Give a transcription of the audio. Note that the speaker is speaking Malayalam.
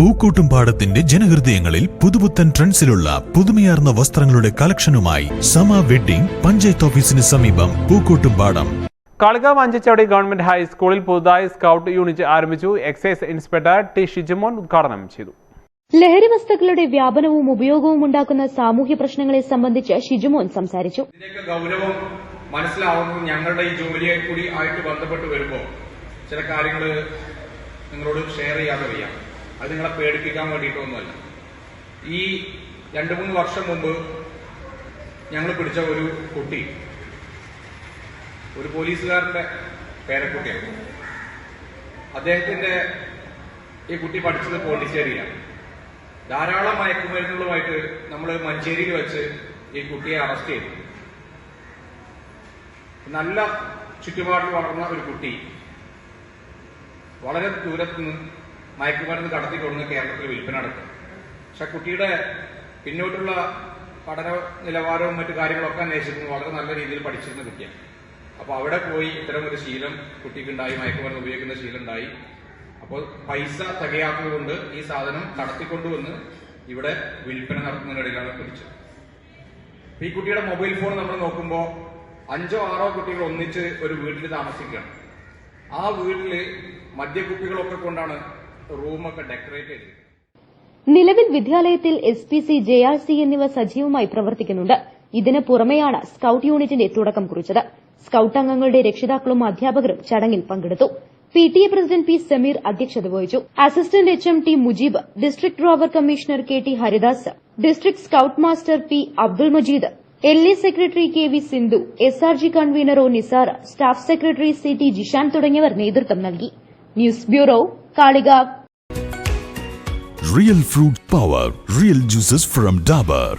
പൂക്കോട്ടുംപാടത്തിന്റെ ജനഹൃദയങ്ങളിൽ പുതുപുത്തൻ ട്രെൻഡ്സിലുള്ള പുതുമയാർന്ന വസ്ത്രങ്ങളുടെ കളക്ഷനുമായി സമ വെഡ്ഡിംഗ് പഞ്ചായത്ത് ഓഫീസിന് സമീപം പൂക്കൂട്ടും പാടം. കളികാവ് അഞ്ചച്ചവടി ഗവൺമെന്റ് ഹൈസ്കൂളിൽ പുതുതായി സ്കൗട്ട് യൂണിറ്റ് ആരംഭിച്ചു. എക്സൈസ് ഇൻസ്പെക്ടർ ടി ഷിജുമോൻ ഉദ്ഘാടനം ചെയ്തു. ലഹരി വസ്തുക്കളുടെ വ്യാപനവും ഉപയോഗവും ഉണ്ടാക്കുന്ന സാമൂഹ്യ പ്രശ്നങ്ങളെ സംബന്ധിച്ച് ഷിജുമോൻ സംസാരിച്ചു. ഗൗരവം മനസ്സിലാവുന്നത് ഞങ്ങളുടെ ഈ ജോലിയെ കൂടി ആയിട്ട് ബന്ധപ്പെട്ട് വരുമ്പോൾ ചില കാര്യങ്ങൾ നിങ്ങളോട് ഷെയർ ചെയ്യാതെ വയ്യ. അത് നിങ്ങളെ പേടിപ്പിക്കാൻ വേണ്ടിയിട്ടൊന്നുമല്ല. ഈ രണ്ട് മൂന്ന് വർഷം മുമ്പ് ഞങ്ങൾ പിടിച്ച ഒരു കുട്ടി ഒരു പോലീസുകാരന്റെ പേരക്കുട്ടിയാണ്. അദ്ദേഹത്തിന്റെ ഈ കുട്ടി പഠിച്ചത് പോണ്ടിച്ചേരിയാണ് ധാരാളം മയക്കുമരുന്നുകളുമായിട്ട് നമ്മൾ മഞ്ചേരിയിൽ വെച്ച് ഈ കുട്ടിയെ അറസ്റ്റ് ചെയ്തു. നല്ല ചുറ്റുപാടിൽ വളർന്ന ഒരു കുട്ടി വളരെ ദൂരത്ത് നിന്ന് കടത്തി കൊടുന്ന് കേരളത്തിൽ വിൽപ്പന നടക്കും പക്ഷെ കുട്ടിയുടെ പിന്നോട്ടുള്ള പഠന നിലവാരവും മറ്റു കാര്യങ്ങളൊക്കെ അന്വേഷിക്കുന്നത് വളരെ നല്ല രീതിയിൽ പഠിച്ചിരുന്ന കുട്ടിയാണ്. അപ്പൊ അവിടെ പോയി ഇത്തരം ഒരു ശീലം കുട്ടിക്കുണ്ടായി മയക്കുമരുന്ന് ഉപയോഗിക്കുന്ന ശീലം ഉണ്ടായി അപ്പോൾ പൈസ തികയാത്തതുകൊണ്ട് ഈ സാധനം കടത്തിക്കൊണ്ടുവന്ന് ഇവിടെ വിൽപ്പന നടത്തുന്നതിനിടയിലാണ് പിടിച്ചത്. ഈ കുട്ടിയുടെ മൊബൈൽ ഫോൺ നമ്മൾ നോക്കുമ്പോൾ അഞ്ചോ ആറോ കുട്ടികൾ ഒന്നിച്ച് ഒരു വീട്ടിൽ താമസിക്കുകയാണ്. ആ വീട്ടിൽ മദ്യക്കുപ്പികളൊക്കെ കൊണ്ടാണ് റൂമൊക്കെ ഡെക്കറേറ്റ് നിലവിൽ വിദ്യാലയത്തിൽ S P C J R C എന്നിവ സജീവമായി പ്രവർത്തിക്കുന്നുണ്ട്. ഇതിന് പുറമെയാണ് സ്കൌട്ട് യൂണിറ്റിന്റെ തുടക്കം കുറിച്ചത്. സ്കൌട്ട് അംഗങ്ങളുടെ രക്ഷിതാക്കളും അധ്യാപകരും ചടങ്ങിൽ പങ്കെടുത്തു. P T A president P Sameer അധ്യക്ഷത വഹിച്ചു. Assistant H M T Mujeeb district rover commissioner K T Haridas district scout master P Abdul Majeed L A secretary K V Sindhu S R G convener O Nisar staff secretary C T Jishan തുടങ്ങിയവർ നേതൃത്വം നൽകി. News bureau Kalikavu real fruit power real juices from Dabur